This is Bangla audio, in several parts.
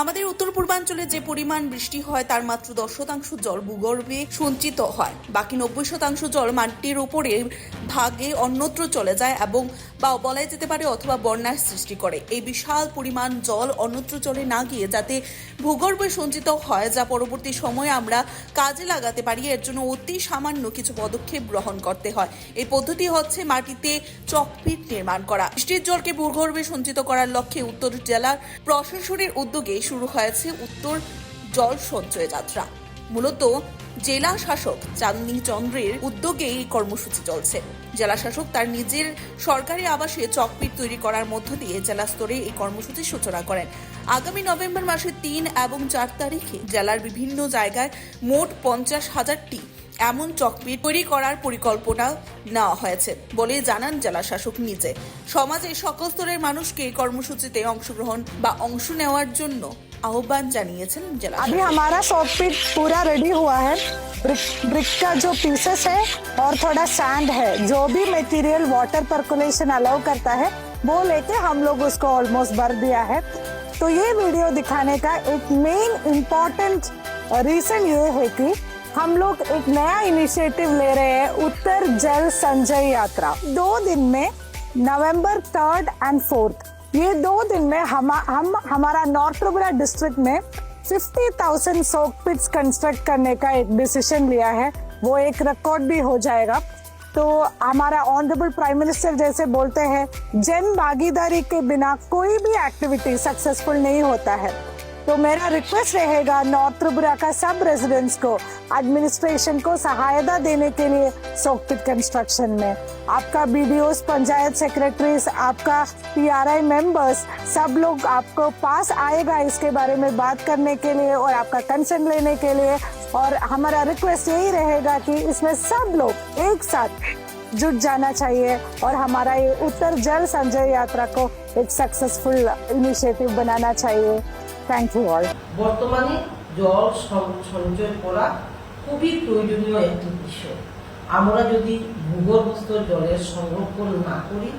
আমাদের উত্তর পূর্বাঞ্চলে যে পরিমাণ বৃষ্টি হয়, তার মাত্র দশ শতাংশ জল ভূগর্ভে সঞ্চিত হয়। বাকি নব্বই শতাংশ জল মাটির উপরে ভাগে অন্যত্র চলে যায় এবং বা বলাই যেতে পারে অথবা বন্যার সৃষ্টি করে। এই বিশাল পরিমাণ জল অন্যত্র চলে না গিয়ে যাতে ভূগর্ভে সঞ্চিত হয়, যা পরবর্তী সময়ে আমরা কাজে লাগাতে পারি, এর জন্য অতি সামান্য কিছু পদক্ষেপ গ্রহণ করতে হয়। এই পদ্ধতি হচ্ছে মাটিতে চকপিট নির্মাণ করা। বৃষ্টির জলকে ভূগর্ভে সঞ্চিত করার লক্ষ্যে উত্তর জেলার প্রশাসনের উদ্যোগে শুরু হয়েছে উত্তর জল সঞ্চয় যাত্রা। মূলত জেলা শাসক চাঁদনী চন্দ্রের উদ্যোগে এই কর্মসূচি চলছে। জেলা শাসক তার নিজের সরকারি আবাসে চকপিট তৈরি করার মধ্য দিয়ে জেলা স্তরে এই কর্মসূচির সূচনা করেন। আগামী নভেম্বর মাসের তিন এবং চার তারিখে জেলার বিভিন্ন জায়গায় মোট পঞ্চাশ হাজারটি এমন চকপিট তৈরি করার পরিকল্পনা নেওয়া হয়েছে বলে জানান জেলা শাসক নিজে। সমাজে সকল স্তরের মানুষকে এই কর্মসূচিতে অংশগ্রহণ বা অংশ নেওয়ার জন্য আহ্বান জানিয়েছেন জেলা अभी শাসক। हमारा सॉफ्टवेयर पूरा रेडी हुआ है ब्रिक ब्रिक का जो पीसेस है और थोड़ा सैंड है जो भी मटेरियल वाटर परकुलेशन अलाउ करता है वो लेके हम लोग उसको ऑलमोस्ट भर दिया है तो ये वीडियो दिखाने का एक मेन इम्पोर्टेंट रीजन ये है कि हम लोग एक नया इनिशिएटिव ले रहे हैं उत्तर जल संजय यात्रा दो दिन में नवंबर थर्ड एंड फोर्थ ये दो दिन में हम हम हमारा नॉर्थ त्रिपुरा डिस्ट्रिक्ट में 50,000 सोक पिट्स कंस्ट्रक्ट करने का एक डिसीज़न लिया है। वो एक रिकॉर्ड भी हो जाएगा। तो हमारा ऑनरेबल प्राइम मिनिस्टर जैसे बोलते हैं जन भागीदारी के बिना कोई भी एक्टिविटी सक्सेसफुल नहीं होता है। तो मेरा रिक्वेस्ट रहेगा नॉर्थ त्रिपुरा का सब रेजिडेंट्स को एडमिनिस्ट्रेशन को सहायता देने के लिए सोकपिट कंस्ट्रक्शन में। आपका बीडीओस पंचायत सेक्रेटरीज आपका पीआरआई मेंबर्स सब लोग आपको पास आएगा इसके बारे में बात करने के लिए और आपका कंसर्न लेने के लिए। और हमारा रिक्वेस्ट यही रहेगा कि इसमें सब लोग एक साथ जुट जाना चाहिए और हमारा ये उत्तर जल संजय यात्रा को एक सक्सेसफुल इनिशिएटिव बनाना चाहिए। থ্যাংক ইউ অল বর্তমানে জল সঞ্চয় করা খুবই প্রয়োজনীয় একটি বিষয়। আমরা যদি ভূগর্ভস্থ জলের সংরক্ষণ না করি,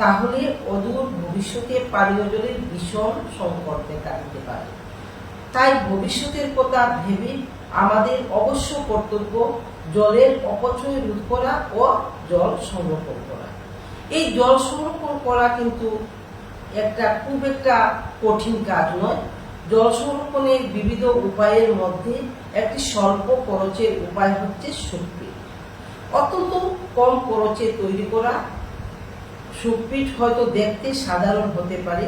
তাহলে অদূর ভবিষ্যতে পানীয় জলের ভীষণ সংকট দেখা দিতে পারে। তাই ভবিষ্যতের কথা ভেবে আমাদের অবশ্য কর্তব্য জলের অপচয় রোধ করা ও জল সংরক্ষণ করা। এই জল সংরক্ষণ করা কিন্তু একটা খুব একটা কঠিন কাজ নয়। জল সংরক্ষণের বিবিধ উপায়ের মধ্যে একটি স্বল্প খরচের উপায় হচ্ছে শক্তি অত্যন্ত কম খরচে তৈরি করা সুপিট হয়তো দেখতে সাধারণ হতে পারে,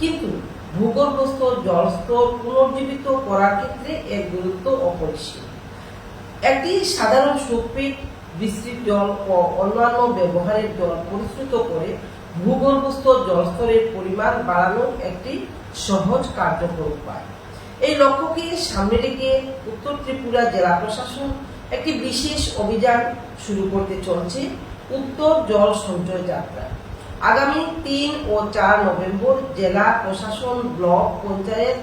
কিন্তু ভূগর্ভস্থ জলস্তর পুনর্জীবিত করার ক্ষেত্রে এর গুরুত্ব অপরিসীম। একটি সাধারণ সুপিট বৃষ্টির জল ও অন্যান্য ব্যবহারের জল পরিশ্রুত করে ভূগর্ভস্থ জলস্তরের পরিমাণ একটি সহজ কার্যকর উপায়। এই লক্ষ্যকে সামনে রেখে উত্তর ত্রিপুরা জেলা প্রশাসন একটি বিশেষ অভিযান শুরু করতে চলছে উত্তর জল সঞ্চয় যাত্রা। আগামী তিন ও চার নভেম্বর জেলা প্রশাসন, ব্লক, পঞ্চায়েত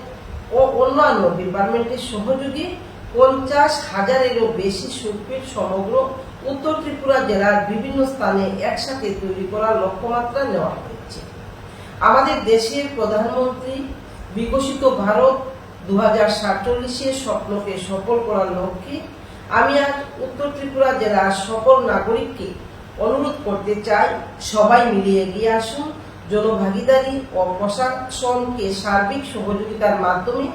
ও অন্যান্য ডিপার্টমেন্টের সহযোগে পঞ্চাশ হাজারেরও বেশি সুপিট সমগ্র উত্তর ত্রিপুরা জেলার বিভিন্ন স্থানে একসাথে তৈরি করার লক্ষ্যমাত্রা নেওয়া হয়েছে। আমাদের দেশের প্রধানমন্ত্রী, বিকশিত ভারত দু হাজার সাতচল্লিশের স্বপ্নকে সফল করার লক্ষ্যে আমি আজ উত্তর ত্রিপুরা জেলার সকল নাগরিককে অনুরোধ করতে চাই, সবাই মিলে এগিয়ে আসুন। জনভাগিদারি ও প্রশাসনকে সার্বিক সহযোগিতার মাধ্যমে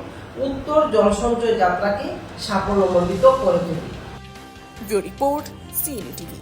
উত্তর জলসঞ্চয় যাত্রাকে সাফল্যমণ্ডিত করে তুলি। Report CNTV